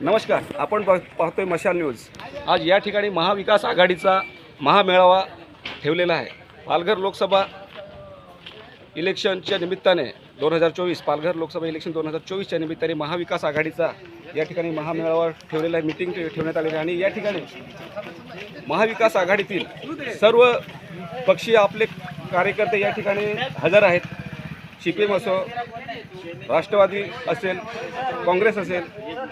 नमस्कार आपण पाह- पाहतोय मशाल न्यूज. आज या ठिकाणी महाविकास आघाडीचा महामेळावा ठेवलेला आहे. पालघर लोकसभा इलेक्शनच्या निमित्ताने दोन हजार चोवीस पालघर लोकसभा इलेक्शन दोन हजार चोवीसच्या निमित्ताने महाविकास आघाडीचा या ठिकाणी महामेळावा ठेवलेला आहे मिटिंग ठेवण्यात आलेली आहे. आणि या ठिकाणी महाविकास आघाडीतील सर्व पक्षीय आपले कार्यकर्ते या ठिकाणी हजर आहेत. सी पी एम असो राष्ट्रवादी असेल काँग्रेस असेल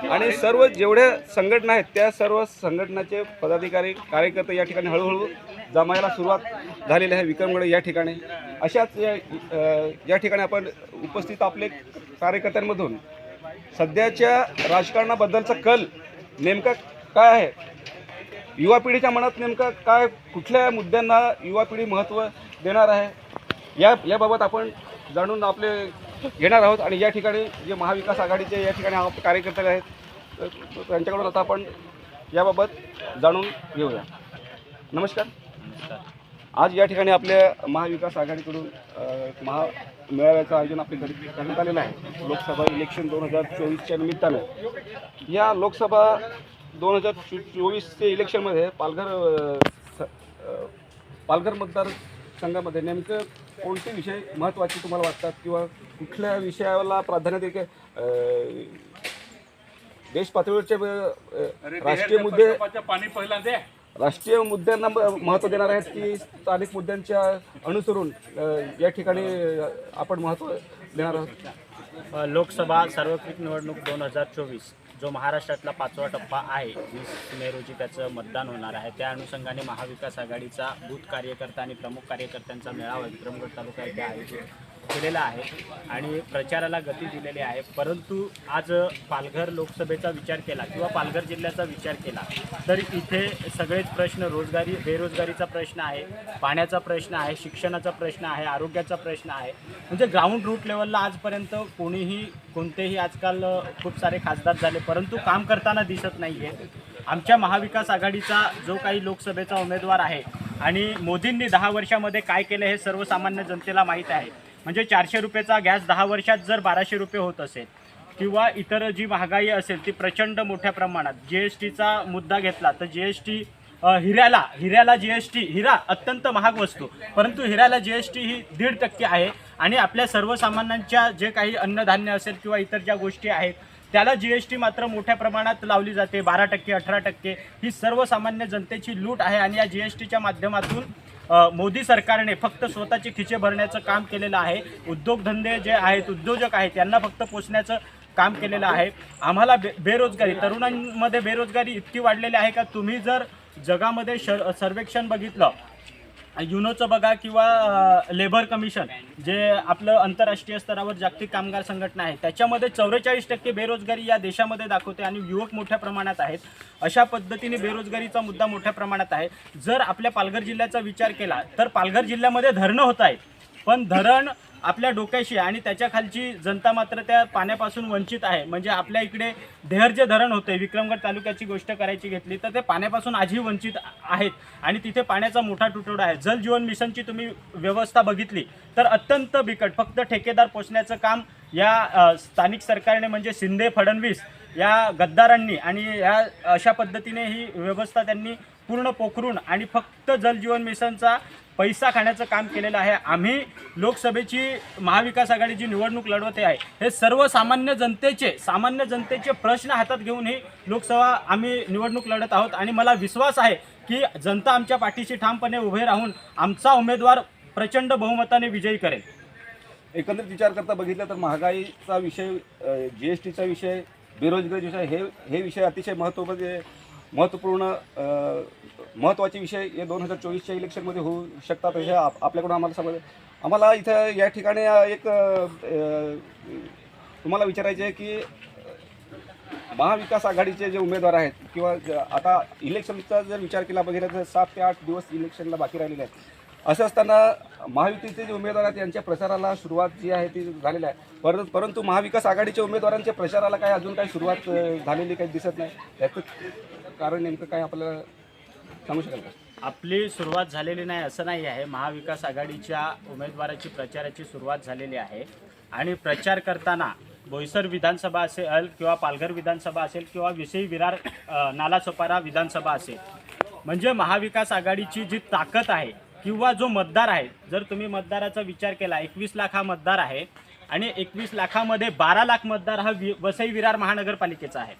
आणि सर्व जेवढ्या संघटना आहेत त्या सर्व संघटनाचे पदाधिकारी कार्यकर्ते या ठिकाणी हळूहळू जमायला सुरुवात झालेली आहे विक्रमगड या ठिकाणी. अशाच या या ठिकाणी आपण उपस्थित आपले कार्यकर्त्यांमधून सध्याच्या राजकारणाबद्दलचा कल नेमका काय आहे? युवा पिढीच्या मनात नेमका काय कुठल्या मुद्द्यांना युवा पिढी महत्त्व देणार आहे? या याबाबत आपण जाणून आपले घेणार आहोत आणि या ठिकाणी जे महाविकास आघाडीचे या ठिकाणी कार्यकर्ते आहेत त्यांच्याकडून आता आपण याबाबत जाणून घेऊया. नमस्कार. आज या ठिकाणी आपल्या महाविकास आघाडीकडून महा मेळाव्याचं आयोजन आपल्या घरी करण्यात आलेलं आहे. लोकसभा इलेक्शन दोन हजार चोवीसच्या निमित्तानं. या लोकसभा दोन हजार चो चोवीसच्या इलेक्शनमध्ये पालघर अ, स- मतदारसंघामध्ये नेमकं कोणते विषय महत्त्वाचे तुम्हाला वाटतात? किंवा कुठल्या विषयाला प्राधान्य दे देश पातळीवरचे राष्ट्रीय मुद्दे पाणी पहिला दे. राष्ट्रीय मुद्द्यांना महत्त्व देणार आहेत की स्थानिक मुद्द्यांच्या अनुसरून या ठिकाणी आपण महत्त्व देणार आहोत? लोकसभा सार्वत्रिक निवडणूक दोन हजार चोवीस. जो महाराष्ट्रातला पाचवा टप्पा आहे वीस मे रोजी त्याचं मतदान होणार आहे. त्या अनुषंगाने महाविकास आघाडीचा बूथ कार्यकर्ता आणि प्रमुख कार्यकर्त्यांचा मेळावा विक्रमगड तालुका येथे आयोजित केलेला आहे आणि प्रचाराला गती दिलेली आहे. परंतु आज पालघर लोकसभेचा विचार केला किंवा पालघर जिल्ह्याचा विचार केला तर इथे सगळेच प्रश्न रोजगारी बेरोजगारीचा प्रश्न आहे पाण्याचा प्रश्न आहे शिक्षणाचा प्रश्न आहे आरोग्याचा प्रश्न आहे. म्हणजे ग्राउंड रूट लेवलला आजपर्यंत कोणीही कोणतेही आजकाल खूप सारे खासदार झाले परंतु काम करताना दिसत नाही आहे आमच्या महाविकास आघाडीचा जो काही लोकसभेचा उमेदवार आहे आणि मोदींनी दहा वर्षामध्ये काय केलं हे सर्वसामान्य जनतेला माहीत आहे. म्हणजे चारशे रुपयेचा गॅस दहा वर्षात जर बाराशे रुपये होत असेल किंवा इतर जी महागाई असेल ती प्रचंड मोठ्या प्रमाणात जी एस टीचा मुद्दा घेतला तर जी एस टी हिऱ्याला हिऱ्याला जी एस टी हिरा अत्यंत महाग वस्तू परंतु हिऱ्याला जी एस टी ही दीड टक्के आहे आणि आपल्या सर्वसामान्यांच्या जे काही अन्नधान्य असेल किंवा इतर ज्या गोष्टी आहेत त्याला जी एस टी मात्र मोठ्या प्रमाणात लावली जाते बारा टक्के अठरा टक्के ही सर्वसामान्य जनतेची लूट आहे आणि या जी एस टीच्या माध्यमातून मोदी सरकारने फक्त स्वतःचे खिचे भरण्याचं काम केलेलं आहे. उद्योगधंदे जे आहेत उद्योजक आहेत त्यांना फक्त पोचण्याचं काम केलेलं आहे. आम्हाला बे बेरोजगारी तरुणांमध्ये बेरोजगारी इतकी वाढलेली आहे का? तुम्ही जर जगामध्ये श सर्वेक्षण बघितलं युनोचं बघा किंवा लेबर कमिशन जे आपलं आंतरराष्ट्रीय स्तरावर जागतिक कामगार संघटना आहे त्याच्यामध्ये चौवेचाळीस टक्के बेरोजगारी या देशामध्ये दाखवते आणि युवक मोठ्या प्रमाणात आहेत. अशा पद्धतीने बेरोजगारीचा मुद्दा मोठ्या प्रमाणात आहे. जर आपल्या पालघर जिल्ह्याचा विचार केला तर पालघर जिल्ह्यामध्ये धरणं होत आहे पण धरण आपल्या डोक्याशी आणि त्याच्या खालची जनता मात्र त्या पाण्यापासून वंचित आहे. म्हणजे आपल्या इकडे ढेर जे धरण होते विक्रमगड तालुक्याची गोष्ट करायची घेतली तर ते पाण्यापासून आजही वंचित आहेत आणि तिथे पाण्याचा मोठा तुटवडा आहे. जल जीवन मिशनची तुम्ही व्यवस्था बघितली तर अत्यंत बिकट फक्त ठेकेदार पोचण्याचं काम या स्थानिक सरकारने म्हणजे शिंदे फडणवीस या गद्दारांनी आणि या अशा पद्धतीने ही व्यवस्था त्यांनी पूर्ण पोखरून आणि फक्त जलजीवन मिशनचा पैसा खाण्याचं काम केलेलं आहे. आम्ही लोकसभेची महाविकास आघाडीची निवडणूक लढवते आहे हे सर्वसामान्य जनतेचे सामान्य जनतेचे प्रश्न हातात घेऊन ही लोकसभा आम्ही निवडणूक लढत आहोत. आणि मला विश्वास आहे की जनता आमच्या पाठीशी ठामपणे उभे राहून आमचा उमेदवार प्रचंड बहुमताने विजयी करेल. एकंदरीत विचार करता बघितलं तर महागाईचा विषय जी एस टीचा विषय बेरोजगारी विषय हे हे विषय अतिशय महत्त्वाचे महत्त्वपूर्ण महत्त्वाचे विषय हे दोन हजार चोवीसच्या इलेक्शनमध्ये होऊ शकतात हे आप आपल्याकडून आम्हाला समज आम्हाला इथं या ठिकाणी एक तुम्हाला विचारायचे आहे की महाविकास आघाडीचे जे उमेदवार आहेत किंवा ज- आता इलेक्शनचा जर विचार केला बघितला तर सात ते आठ दिवस इलेक्शनला बाकी राहिलेले आहेत. असं असताना महायुतीचे जे उमेदवार आहेत यांच्या प्रचाराला सुरुवात जी आहे ती झालेली आहे. पर परंतु महाविकास आघाडीच्या उमेदवारांच्या प्रचाराला काय अजून काही सुरुवात झालेली काही दिसत नाही. त्याचं कारण नेमकं काय आपल्याला सांगू शकाल का? आपली सुरुवात झालेली नाही असं नाही आहे. महाविकास आघाडीच्या उमेदवाराची प्रचाराची सुरुवात झालेली आहे. आणि प्रचार करताना बोईसर विधानसभा असेल किंवा पालघर विधानसभा असेल किंवा विषयी विरार नालासोपारा विधानसभा असेल. म्हणजे महाविकास आघाडीची जी ताकद आहे किंवा जो मतदार आहे जर तुम्ही मतदाराचा विचार केला एकवीस लाख हा मतदार आहे आणि एकवीस लाखामध्ये बारा लाख मतदार हा वि वसई विरार महानगरपालिकेचा आहे.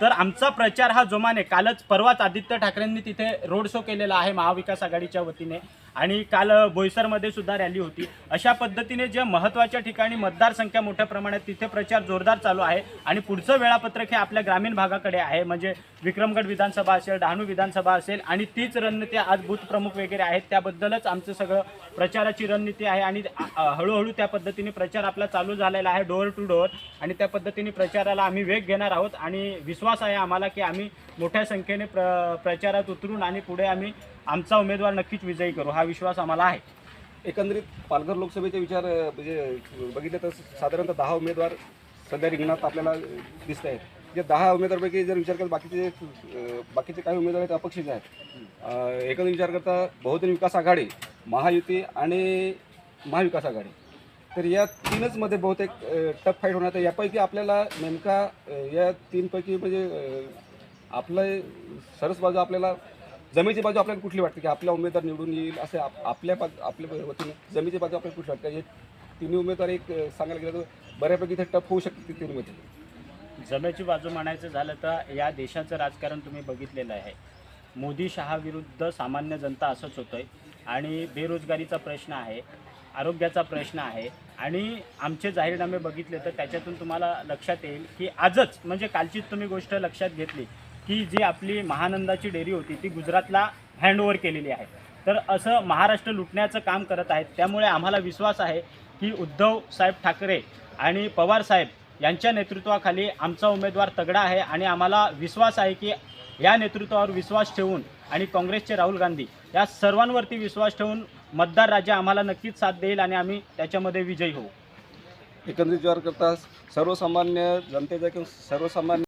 तर आमचा प्रचार हा जोमाने. कालच परवाच आदित्य ठाकरेंनी तिथे रोड शो केलेला आहे महाविकास आघाडीच्या वतीने. आणि काल बोईसरमध्ये सुद्धा रॅली होती. अशा पद्धतीने जे महत्त्वाच्या ठिकाणी मतदारसंख्या मोठ्या प्रमाणात तिथे प्रचार जोरदार चालू आहे आणि पुढचं वेळापत्रक हे आपल्या ग्रामीण भागाकडे आहे. म्हणजे विक्रमगड विधानसभा असेल डहाणू विधानसभा असेल आणि तीच रणनीती आज बूथप्रमुख वगैरे आहेत. त्याबद्दलच आमचं सगळं प्रचाराची रणनीती आहे आणि हळूहळू त्या पद्धतीने प्रचार आपला चालू झालेला आहे डोअर टू डोअर. आणि त्या पद्धतीने प्रचाराला आम्ही वेग घेणार आहोत आणि विश्वास आहे आम्हाला की आम्ही मोठ्या संख्येने प्र प्रचारात उतरून आणि पुढे आम्ही आमचा उमेदवार नक्कीच विजयी करू हा विश्वास आम्हाला आहे. एकंदरीत पालघर लोकसभेचे विचार म्हणजे बघितले तर साधारणतः दहा उमेदवार सध्या रिंगणात आपल्याला दिसत आहेत. जे दहा उमेदवारपैकी जर विचार केला बाकीचे बाकीचे काही उमेदवार आहेत अपक्षित आहेत. एकंदर एकंदरीत विचार करता बहुजन विकास आघाडी महायुती आणि महाविकास आघाडी. तर या तीनच मध्ये बहुतेक टफ फाईट होणार. तर यापैकी आपल्याला नेमका या तीनपैकी म्हणजे आपलं सरस बाजू आपल्याला जमेची बाजू आपल्याला कुठली वाटते? की आपला उमेदवार निवडून येईल असे आप आपल्या बाजू आपल्या वतीने जमेची बाजू आपल्याला कुठली वाटते? हे तिन्ही उमेदवार एक सांगायला गेलं तर बऱ्यापैकी इथे टफ होऊ शकते तिन्ही जमेची बाजू म्हणायचं झालं तर या देशाचं राजकारण तुम्ही बघितलेलं आहे. मोदी शहा विरुद्ध सामान्य जनता असंच होतंय. आणि बेरोजगारीचा प्रश्न आहे आरोग्याचा प्रश्न आहे. आणि आमचे जाहीरनामे बघितले तर त्याच्यातून तुम्हाला लक्षात येईल की आजच म्हणजे कालचीच तुम्ही गोष्ट लक्षात घेतली. ही जी आपली महानंदाची डेअरी होती ती गुजरातला हँडओव्हर केलेली आहे. तर असं महाराष्ट्र लुटण्याचं काम करत आहेत त्यामुळे आम्हाला विश्वास आहे की उद्धव साहेब ठाकरे आणि पवार साहेब यांच्या नेतृत्वाखाली आमचा उमेदवार तगडा आहे आणि आम्हाला विश्वास आहे की या नेतृत्वावर विश्वास ठेवून आणि काँग्रेसचे राहुल गांधी या सर्वांवरती विश्वास ठेवून मतदार राजा आम्हाला नक्कीच साथ देईल आणि आम्ही त्याच्यामध्ये विजयी होऊ. एकंदरीत विचार करता सर्वसामान्य जनतेचा किंवा सर्वसामान्य